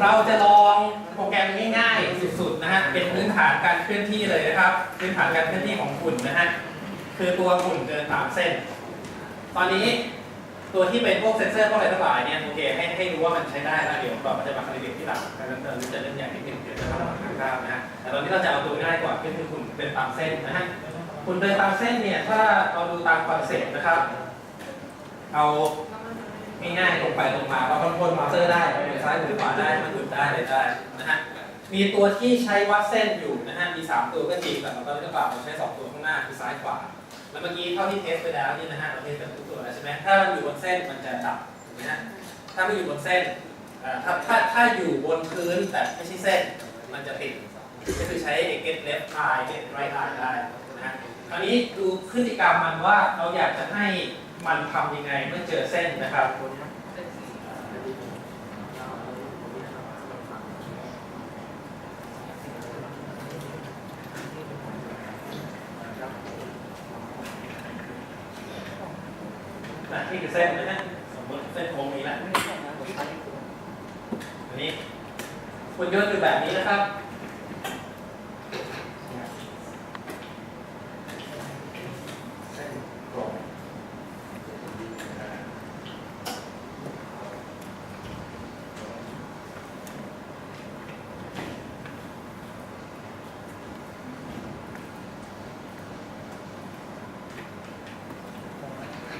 เราจะลองโปรแกรมง่ายๆสุดๆนะฮะเป็นพื้นฐานการเคลื่อนที่เลยนะครับ พื้นฐานการเคลื่อนที่ของหุ่นนะฮะคือตัวหุ่นเดินตามเส้น ตอนนี้ตัวที่เป็นพวกเซนเซอร์พวกอะไรทั้งหลายเนี่ยโอเคให้ให้รู้ว่ามันใช้ได้แล้วเดี๋ยวต่อมันจะมาคาลิเบรตที่หลังดังนั้นเราจะเล่นใหญ่นิดนึงเดี๋ยวจะทำหลังข้าวนะฮะแต่ตอนนี้เราจะเอาตัวง่ายกว่าก็คือหุ่นเดินตามเส้นนะฮะหุ่นเดินตามเส้นเนี่ยถ้าเราดูตามคอนเซ็ปต์นะครับเอาง่ายๆตรงไปตรงมาเราคอนโทรลมาเตอร์ได้ หรือขวาได้มันหยุดได้เลยได้นะฮะมีตัวที่ใช้วัดเส้นอยู่นะฮะมี 3 ตัวก็จริงแต่เราก็เลือกปรับเราใช้ 2 ตัวข้างหน้าคือซ้ายขวา แล้วเมื่อกี้เท่าที่เทสไปแล้วนี่นะฮะเราเทสกันทุกตัวแล้วใช่ไหมถ้ามันอยู่บนเส้นมันจะดับถูกไหมฮะถ้าไม่อยู่บนเส้นถ้าถ้าถ้าอยู่บนพื้นแต่ไม่ใช่เส้นมันจะติดก็คือใช้ get left eye get right eye ได้นะฮะคราวนี้ดูพฤติกรรมมันว่าเราอยากจะให้มันทำยังไงเมื่อเจอเส้นนะครับ นี่คือเส้นนะฮะสมมติเส้นโค้งนี้แหละอันนี้คุณยนต์คือแบบนี้นะครับ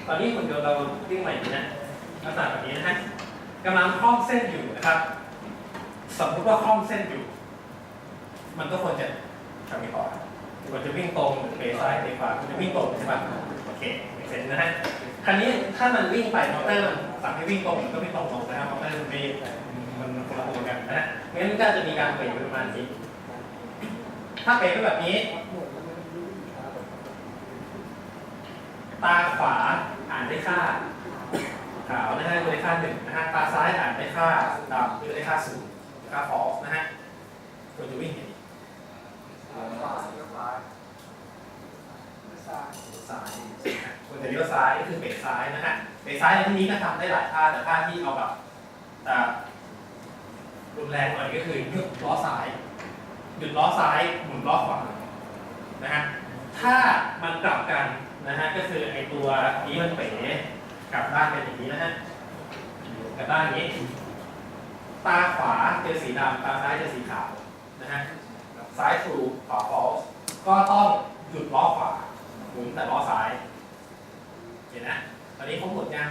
ตอนนี้หุ่นยนต์เราวิ่งใหม่นี้นะลักษณะแบบนี้นะฮะกำลังคล้องเส้นอยู่นะครับ สมมติว่าคล้องเส้นอยู่ มันก็ควรจะทำยังไงต่อครับควรจะวิ่งตรงหรือเบซ้ายเบขวาควรจะวิ่งตรงใช่ปะโอเคเสร็จนะฮะคราวนี้ถ้ามันวิ่งไปมอเตอร์มันสั่งให้วิ่งตรงมันก็วิ่งตรงตรงนะครับมอเตอร์มันไม่มันคนละตัวกันนะฮะงั้นก็จะมีการเปลี่ยนประมาณนี้ถ้าเปลี่ยนไปแบบนี้ ตาขวา อ่านได้ค่า ขาวนะฮะคือได้ค่าหนึ่งนะฮะตาซ้ายอ่านได้ค่าดำคือได้ค่าศูนย์ค่าฟอลนะฮะควจะวิ่งอย่างนี้ซ้ายควรจะเลี้ยวซ้ายก็คือเบรกซ้ายนะฮะเบรกซ้ายในที่นี้ก็ทำได้หลายท่าแต่ท่าที่เอาแบบจะรุนแรงหน่อยก็คือหยุดล้อซ้ายหยุดล้อซ้ายหมุนล้อขวานะฮะถ้ามันกลับกัน นะฮะก็คือไอตัวนี้มันเป๋กลับด้านเป็นอย่างนี้นะฮะกลับด้านนี้ ตาขวาเจอสีดำตาซ้ายเจอสีขาวนะฮะซ้าย true ขวา false ก็ต้องหยุดล้อขวาหมุนแต่ล้อซ้าย เห็นนะตอนนี้เขาหมุนยัง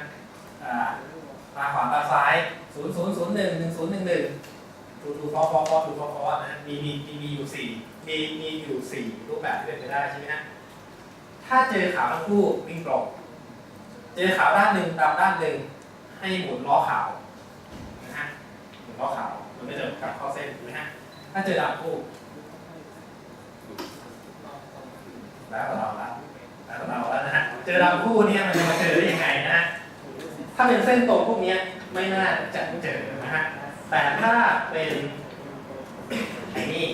ตาขวาตาซ้าย0 0 0 1 1 0 1 1ทูทูฟอฟอฟอทูฟอฟอนะฮะมีมีมีมีอยู่สี่มีมีอยู่สี่รูปแบบที่เป็นไปได้ใช่ไหมฮะ ถ้าเจอขาวทั้งคู่วิ่งตรงเจอขาวด้านหนึ่งตามด้านหนึ่งให้หมุนล้อขาวนะฮะหมุนล้อขาวมันก็จะกลับเข้าเส้นถูกไหมฮะถ้าเจอดำคู่แล้วเราละแล้วแต่เราแล้วนะฮะเจอดำคู่เนี่ยมันจะมาเจอได้ยังไงนะฮะถ้าเป็นเส้นตรงพวกเนี้ยไม่น่าจะเจอนะฮะแต่ถ้าเป็นไอ้นี่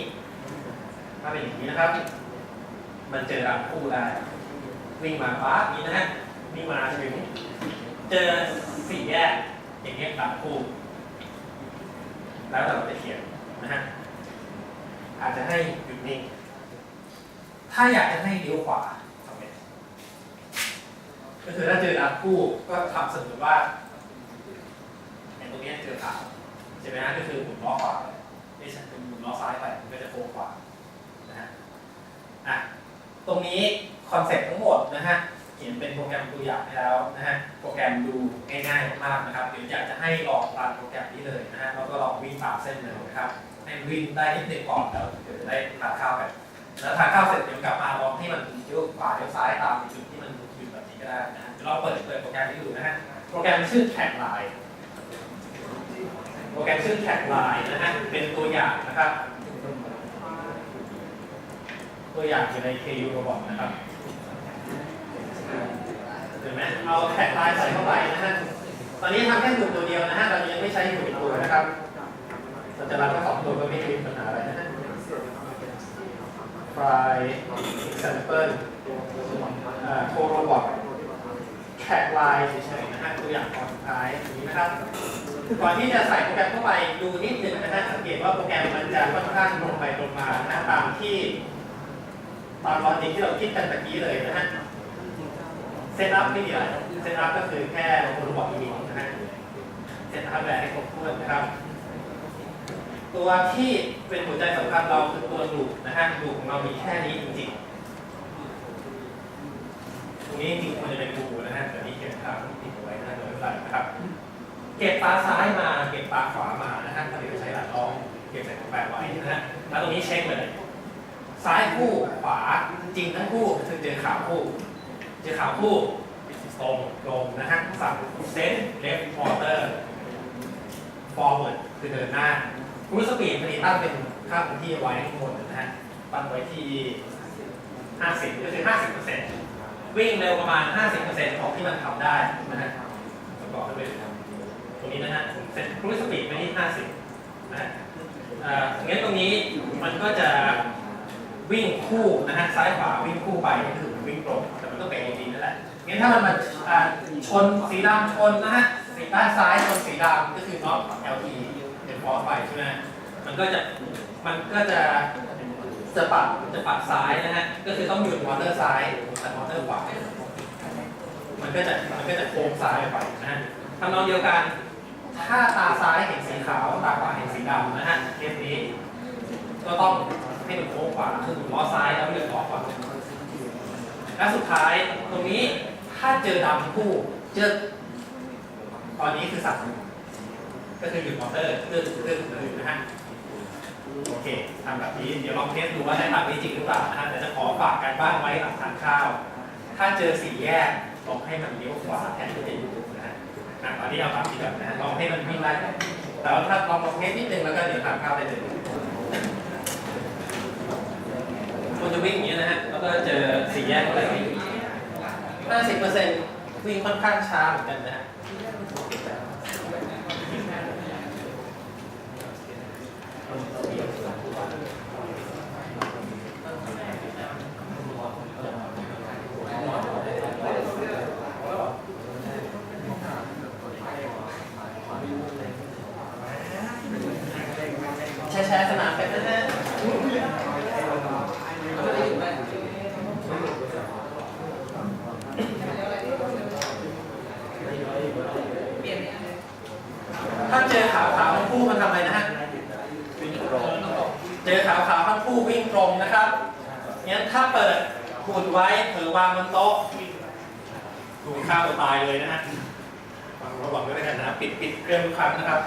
ถ้าเป็นอย่างนี้นะครับ มันเจอรับคู่ได้ วิ่งมาฟ้าอย่างนี้นะฮะวิ่งมาถึงเจอสี่แยกอย่างเงี้ยรับคู่ แล้วแต่เราจะเขียนนะฮะอาจจะให้หยุดนิ่งถ้าอยากจะให้เลี้ยวขวาทำไงก็คือถ้าเจอรับคู่ก็ทำสมมติว่าไอ้ตรงเนี้ยเจอขาใช่ไหมฮะก็คือหมุนล้อขวาไม่ใช่เป็นหมุนล้อซ้ายไปมันก็จะโค้งขวานะฮะอะ ตรงนี้คอนเซ็ปต์ทั้งหมดนะฮะเขียนเป็นโปรแกรมตัวอย่างให้แล้วนะฮะโปรแกรมดูง่ายๆมากๆนะครับเดี๋ยวอยากจะให้ลองตามโปรแกรมนี้เลยนะฮะแล้วก็ลองวิ่งตามเส้นเลยนะครับให้วิ่งได้นิดนึงก่อนแล้วเดี๋ยวจะได้ทานข้าวกันแล้วทานข้าวเสร็จเดี๋ยวกลับมาลองให้มันเลี้ยวขวาเลี้ยวซ้ายตามจุดที่มันอยู่แบบนี้ก็ได้นะฮะเดี๋ยวเราเปิดเปิดโปรแกรมนี้ดูนะฮะโปรแกรมชื่อแท็กไลน์โปรแกรมชื่อแท็กไลน์นะฮะเป็นตัวอย่างนะครับ ตัวอย่างอยู่ใน KU Robot นะครับเห็นไหมเอาแท็กไลน์ใส่เข้าไปนะฮะ ตอนนี้ทำแค่หุ่นตัวเดียวนะฮะ เรายังไม่ใช้หุ่นอีกตัวนะครับเราจะรันแค่สองตัวก็ไม่มีปัญหาอะไรนะฮะ File Example อ่า Co Robot แท็กไลน์เฉยๆนะฮะตัวอย่างก่อนท้ายนี้นะครับ ก่อนที่จะใส่โปรแกรมเข้าไปดูนิดนึงนะฮะสังเกตว่าโปรแกรมมันจะค่อนข้างตรงไปตรงมานะตามที่ ตามลอจิกที่เราคิดกันตะกี้เลยนะฮะเซตอัพไม่มีอะไรเซตอัพก็คือแค่คนบอกอีกนะฮะเซตอัพแบบให้ครบถ้วนนะครับ ตัวที่เป็นหัวใจสำคัญเราคือตัวลูนะฮะลูของเรามีแค่นี้จริงๆตรงนี้จริงควรจะเป็นรูนะฮะแต่นี่เก็บทางติดเอาไว้นะโดยไม่เป็นไรนะครับ เก็บตาซ้ายมาเก็บตาขวามานะฮะถ้าเดี๋ยวใช้หลักรอง เก็บใส่ถุงแปะไว้นะฮะแล้วตรงนี้เช็คเลย ซ้ายคู่ขวาจริงทั้งคู่คือเจอขาวคู่ เจอขาวคู่ตรงตรงนะฮะสั่งเซนเลฟมอร์เตอร์ forward คือเดินหน้าครูสปีดมันตั้งเป็นค่าคงที่ไว้ข้างบนนะฮะตั้งไว้ที่ 50 ก็คือ 50%วิ่งเร็วประมาณ 50 ของที่มันทำได้นะฮะประกอบด้วยตรงนี้นะฮะเซ็ตครูสปีดไปที่ 50นะฮะเอ่องั้นตรงนี้มันก็จะ วิ่งคู่นะฮะซ้ายขวาวิ่งคู่ไปก็คือวิ่งตรงแต่มันก็เป็นอย่างนี้นั่นแหละงั้นถ้ามันมาชนสีดำชนนะฮะสีด้านซ้ายชนสีดำก็คือน็อต LE เป็นฟอสไปใช่ไหมมันก็จะมันก็จะจะปัดจะปัดซ้ายนะฮะก็คือต้องหยุดมอเตอร์ซ้ายแต่มอเตอร์ขวามันก็จะมันก็จะโค้งซ้ายไปนะฮะทำนองเดียวกัน ถ้าตาซ้ายเห็นสีขาวตาขวาเห็นสีดำนะฮะเคสนี้ก็ต้อง ให้มันโค้งขวาคือหมุนล้อซ้ายแล้วเลือกล้อขวาและสุดท้ายตรงนี้ถ้าเจอดำคู่เจอตอนนี้คือสั่งก็คือหยุดมอเตอร์เลื่อนเลื่อนเลยนะฮะโอเคทำแบบนี้เดี๋ยวลองเทสดูว่าได้ทำนี้จริงหรือเปล่านะฮะแต่จะขอฝากการบ้านไว้หลังทานข้าว ถ้าเจอสี่แยกลองให้มันเลี้ยวขวาแทนที่จะหยุดนะฮะตอนนี้เอาตามที่แบบนะฮะลองให้มันวิ่งได้แต่ว่าถ้าลองลองเทสนิดนึงแล้วก็เดี๋ยวทานข้าวได้เลย ควรจะวิ่งอย่างนี้นะฮะ แล้วก็เจอสี่แยกอะไรห้าสิบเปอร์เซ็นต์วิ่งค่อนข้างช้าเหมือนกันนะฮะแชร์แชร์สนามกันนะฮะ ถ้าเจอขาวขาวๆทั้งคู่มันทำอะไรนะฮะ เจอขาวขาวๆทั้งคู่วิ่งตรงนะครับงั้นถ้าเปิดขูดไว้เผื่อวางบนโต๊ะดูข้าวตายเลยนะฮะระวังไว้ด้วยกันนะ ปิดปิดเครื่องทุกครั้งนะครับ